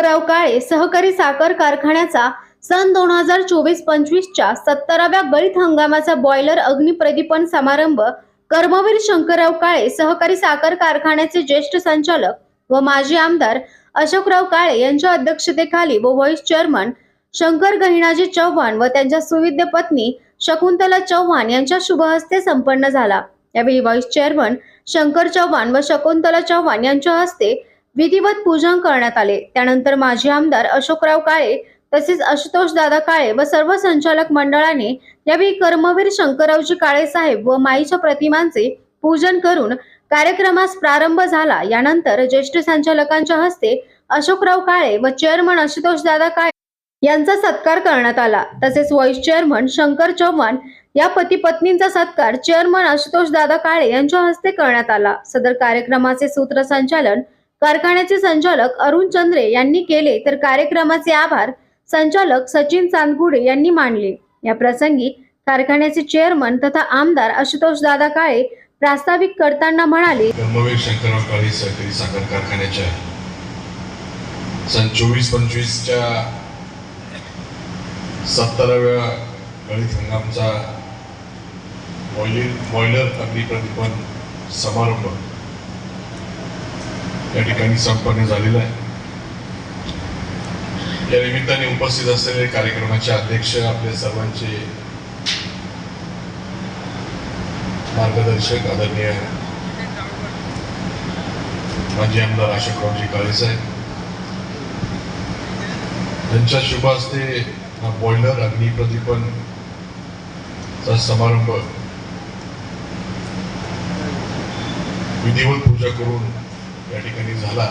शंकरराव काळे सहकारी साखर कारखान्याचा सन दोन हजार चोवीस पंचवीसच्या सत्तराव्या गळीत हंगामाचा बॉयलर अग्निप्रदीपन समारंभ कर्मवीर शंकरराव काळे सहकारी साखर कारखान्याचे ज्येष्ठ संचालक व माजी आमदार अशोकराव काळे यांच्या अध्यक्षतेखाली व व्हाईस चेअरमन शंकर गहिणाजी चव्हाण व त्यांच्या सुविद्य पत्नी शकुंतला चव्हाण यांच्या शुभहस्ते संपन्न झाला. यावेळी व्हाईस चेअरमन शंकर चव्हाण व शकुंतला चव्हाण यांच्या हस्ते विधिवत पूजन करण्यात आले. त्यानंतर माजी आमदार अशोकराव काळे तसेच आशुतोष दादा काळे व सर्व संचालक मंडळाने यावेळी कर्मवीर शंकररावजी काळे साहेब व माईच्या प्रतिमांचे पूजन करून कार्यक्रमास प्रारंभ झाला. यानंतर ज्येष्ठ संचालकांच्या हस्ते अशोकराव काळे व चेअरमन आशुतोष दादा काळे यांचा सत्कार करण्यात आला. तसेच व्हाईस चेअरमन शंकर चव्हाण या पती पत्नींचा सत्कार चेअरमन आशुतोष दादा काळे यांच्या हस्ते करण्यात आला. सदर कार्यक्रमाचे सूत्रसंचालन कारखान्याचे संचालक अरुण चंद्रे यांनी केले तर कार्यक्रमाचे आभार संचालक सचिन चांदगुडे यांनी मानले. या प्रसंगी कारखान्याचे चेअरमन तथा आमदार आशुतोष दादा काळे प्रास्ताविक करताना म्हणाले शंकरराव काळे सहकारी साखर कारखान्याच्या सन चोवीस पंचवीसच्या सत्तराव्या गळीत हंगामचा बॉयलर समारंभ या ठिकाणी संपन्न झालेला आहे. या निमित्ताने उपस्थित असलेले कार्यक्रमाचे अध्यक्ष आपल्या सर्वांचे मार्गदर्शक आदरणीय माजी आमदार अशोकरावजी काळेसाहेब त्यांच्या शुभ हस्ते हा बॉयलर अग्निप्रदीपन चा समारंभ विधिवत पूजा करून या ठिकाणी झाला.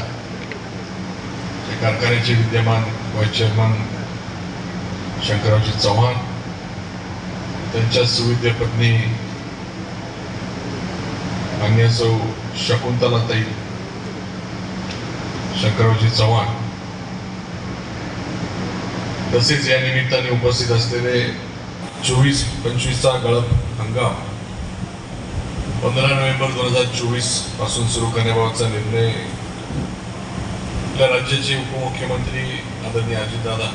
त्या कारखान्याचे विद्यमान व्हाईस चेअरमन शंकररावजी चव्हाण त्यांच्या सुविद्य पत्नी मान्य सौ शकुंतलाताई शंकररावजी चव्हाण. तसेच या निमित्ताने उपस्थित असलेले चोवीस पंचवीसचा गळप हंगाम पंधरा नोव्हेंबर दोन हजार चोवीसपासून सुरू करण्याबाबतचा निर्णय आपल्या राज्याचे उपमुख्यमंत्री आदरणीय अजितदादा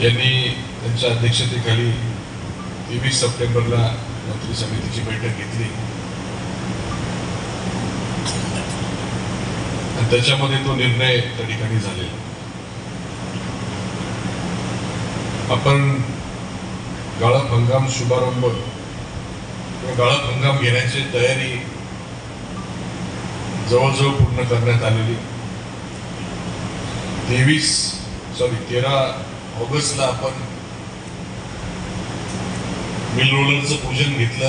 यांनी त्यांच्या अध्यक्षतेखाली तेवीस सप्टेंबरला मंत्री समितीची बैठक घेतली. आणि त्याच्यामध्ये तो निर्णय त्या ठिकाणी झालेला. आपण गाळप हंगाम शुभारंभ गळत हंगाम घेण्याची तयारी जवळजवळ पूर्ण करण्यात आलेली. तेवीस सॉरी तेरा ऑगस्टला आपण मिल रोलरचं पूजन घेतलं.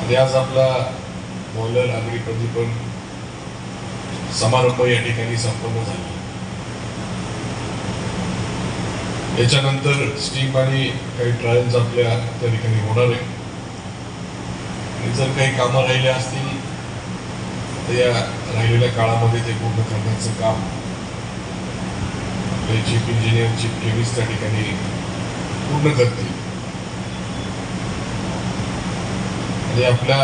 आणि आज आपला बॉयलर आगरी प्रदीपन समारंभ या ठिकाणी संपन्न झाला. याच्यानंतर स्टीम आणि काही ट्रायल्स आपल्या त्या ठिकाणी होणार आहे आणि जर काही कामं राहिली असतील तर या राहिलेल्या काळामध्ये ते पूर्ण करण्याचं काम आपले चीफ इंजिनियर चीफ केमिस्ट त्या ठिकाणी पूर्ण करतील. आणि आपल्या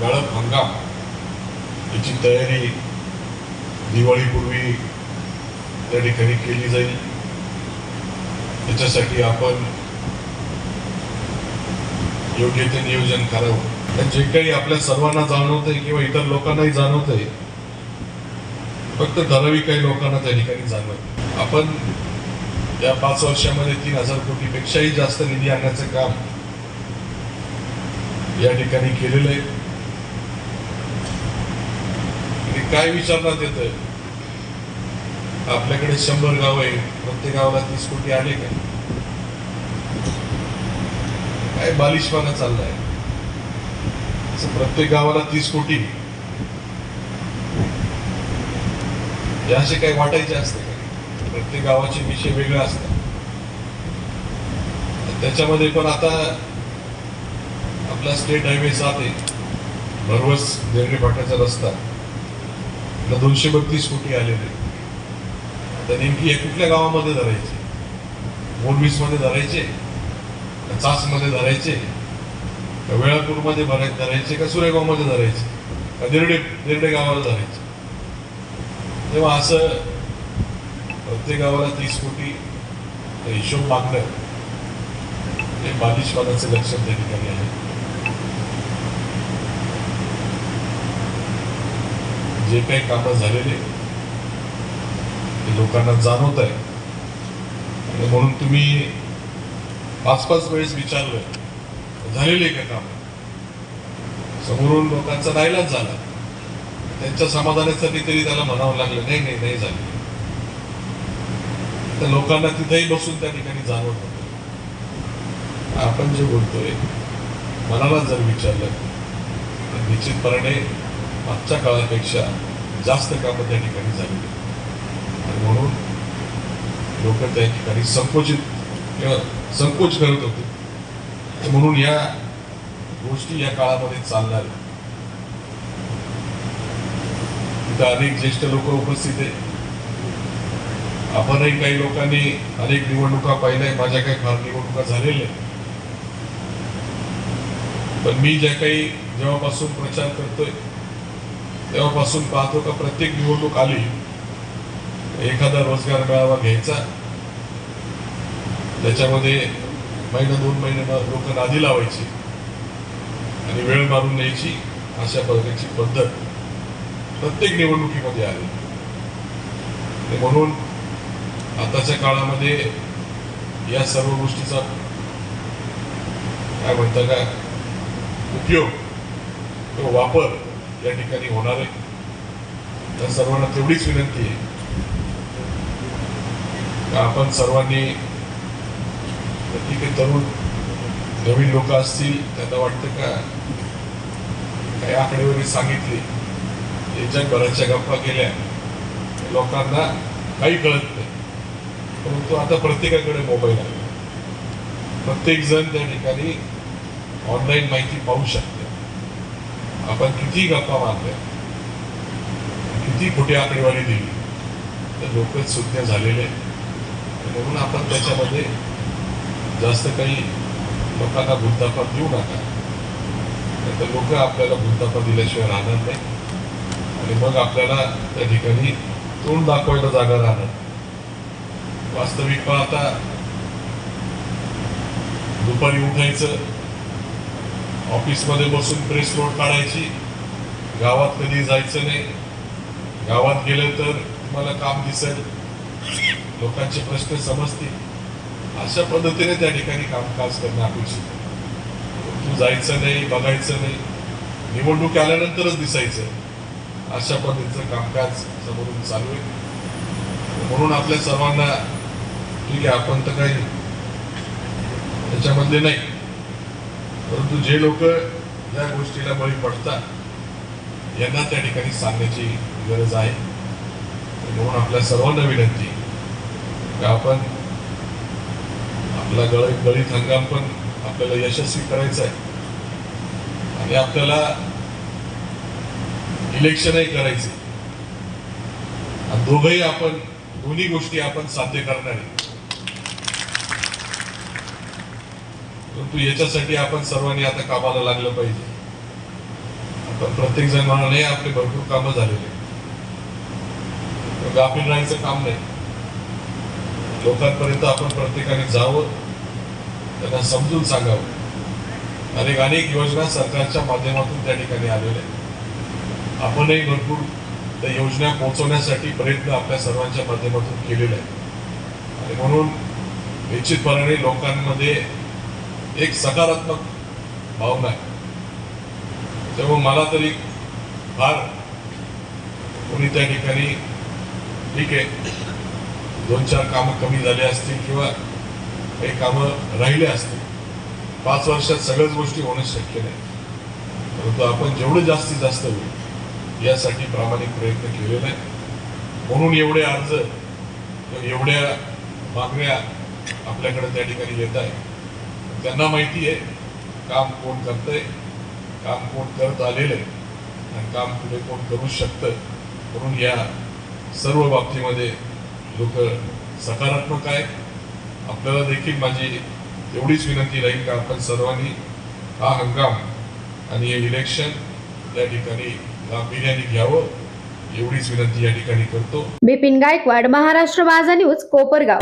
गाळप हंगाम याची तयारी दिवाळीपूर्वी त्या ठिकाणी केली जाईल. त्याच्यासाठी आपण योग्य ते नियोजन करावं. आणि जे काही आपल्या सर्वांना जाणवतंय किंवा इतर लोकांनाही जाणवतंय फक्त ठराविक काही लोकांना त्या ठिकाणी जाणवत आपण या पाच वर्षामध्ये तीन हजार कोटीपेक्षाही जास्त निधी आणण्याचं काम या ठिकाणी केलेलं आहे. आणि काय विचारण्यात येत आपल्याकडे शंभर गाव आहे प्रत्येक गावाला तीस कोटी आले का? काय बालिशपणा चाललाय? असं प्रत्येक गावाला तीस कोटी. हे असे काही वाटायचे असते. प्रत्येक गावाचे विषय वेगळे असतात. त्याच्यामध्ये पण आता आपला स्टेट हायवे सात आहे. भरवस देरडे फाट्याचा रस्ता. दोनशे बत्तीस कोटी आलेले. तर नेमकी हे कुठल्या गावामध्ये धरायचे? मोरबीसमध्ये धरायचे? का चासमध्ये धरायचे. का वेळापूरमध्ये धरायचे का सुरेगावमध्ये धरायचे? का दिरडे दिरडे गावाला धरायचे? तेव्हा असं प्रत्येक गावाला तीस कोटी हिशोब मागणं हे बालिशवादाचं लक्षण त्या ठिकाणी आहे. जे काही कामं झालेले ते लोकांना जाणवत आहे. आणि म्हणून तुम्ही पाच पाच वेळेस विचारलं. झालेले का काम? समोरून लोकांचा राहिलाच झाला. त्यांच्या समाधानासाठी तरी त्याला म्हणावं लागलं. नाही नाही नाही झाले. तर लोकांना तिथेही बसून त्या ठिकाणी जाणवत होतं आपण जे बोलतोय मनाला जर विचारलं तर निश्चितपणे मागच्या काळापेक्षा जास्त कामं त्या ठिकाणी झाली. आणि म्हणून लोक त्या ठिकाणी संकुचित किंवा संकोच करत होते. म्हणून या गोष्टी या काळामध्ये चालणार तिथं अनेक ज्येष्ठ लोक उपस्थित आहेत. आपणही काही लोकांनी अनेक निवडणुका पाहिल्या माझ्या काही फार निवडणुका झालेल्या आहेत. पण मी ज्या काही जेव्हापासून प्रचार करतोय तेव्हापासून पाहतो का प्रत्येक निवडणूक आली एखादा रोजगार मेळावा घ्यायचा त्याच्यामध्ये महिना दोन महिने लोक नादी लावायची आणि वेळ मारून न्यायची अशा प्रकारची पद्धत प्रत्येक निवडणुकीमध्ये आली आणि म्हणून आताच्या काळामध्ये या सर्व गोष्टीचा काय म्हणता का उपयोग किंवा वापर या ठिकाणी होणार आहे. त्या सर्वांना तेवढीच विनंती आहे. आपण सर्वांनी ठीक आहे तरुण नवीन लोक असतील त्यांना वाटतं का काही आकडेवारी सांगितली हे बऱ्याचशा गप्पा केल्या लोकांना काही कळत नाही. परंतु आता प्रत्येकाकडे मोबाईल आहे. प्रत्येक जण त्या ठिकाणी ऑनलाईन माहिती पाहू शकते. आपण किती गप्पा मारल्या किती खोटी आकडेवारी दिली तर लोक सुज्ञ झालेले आहेत. म्हणून आपण त्याच्यामध्ये जास्त काही लोकांना भूलतापा देऊ नका. तर लोक आपल्याला भूलतापा दिल्याशिवाय राहणार नाही. आणि मग आपल्याला त्या ठिकाणी तोंड दाखवायला जागा राहणार वास्तविक पाहता दुपारी उठायचं ऑफिसमध्ये बसून प्रेस नोट काढायची गावात कधी जायचं नाही. गावात गेलं तर तुम्हाला काम दिसेल. लोकांचे प्रश्न समजतील. अशा पद्धतीने त्या ठिकाणी कामकाज करणं अपेक्षित तू जायचं नाही बघायचं नाही निवडणूक आल्यानंतरच दिसायचं अशा पद्धतीचं कामकाज समोरून चालू आहे. म्हणून आपल्या सर्वांना ठीक आहे आपण तर काही त्याच्यामध्ये नाही. परंतु जे लोक या गोष्टीला बळी पडतात यांना त्या ठिकाणी सांगण्याची गरज आहे. म्हणून आपल्या सर्वांना विनंती आपण आपला गळ गळीत हंगाम पण आपल्याला यशस्वी करायचा आहे. आणि आपल्याला इलेक्शनही करायचे. दोघही दोघंही आपण दोन्ही गोष्टी आपण साध्य करणार आहे. परंतु याच्यासाठी आपण सर्वांनी आता कामाला लागलं पाहिजे. आपण प्रत्येक जण म्हणा नाही आपले भरपूर कामं झालेले गाफील राहायचं काम नाही. लोकांपर्यंत आपण प्रत्येकाने जावं त्यांना समजून सांगावं. अनेक अनेक योजना सरकारच्या माध्यमातून त्या ठिकाणी आलेल्या आहेत. आपणही भरपूर त्या योजना पोहोचवण्यासाठी प्रयत्न आपल्या सर्वांच्या माध्यमातून केलेले आहेत. आणि म्हणून निश्चितपणाने लोकांमध्ये एक सकारात्मक भावना आहे. तेव्हा मला तरी फार कोणी त्या ठिकाणी ठीक आहे दोन चार कामं कमी झाले असतील किंवा काही कामं राहिले असतील पाच वर्षात सगळ्याच गोष्टी होणं शक्य नाही. परंतु आपण जेवढं जास्तीत जास्त होईल यासाठी प्रामाणिक प्रयत्न केलेला आहे म्हणून एवढे अर्ज एवढ्या मागण्या आपल्याकडे त्या ठिकाणी येत आहे त्यांना माहिती आहे काम कोण करतंय काम कोण करत आलेलं आहे आणि काम पुढे कोण करू शकतं म्हणून या सर्व बाबतीमध्ये लोक सकारात्मक आहेत आपल्याला देखील माझी एवढीच विनंती राहील का आपण सर्वांनी हा हंगाम आणि हे इलेक्शन या ठिकाणी गांभीर्याने घ्यावं एवढीच विनंती या ठिकाणी करतो. बिपिन गायकवाड महाराष्ट्र माझा न्यूज कोपरगाव.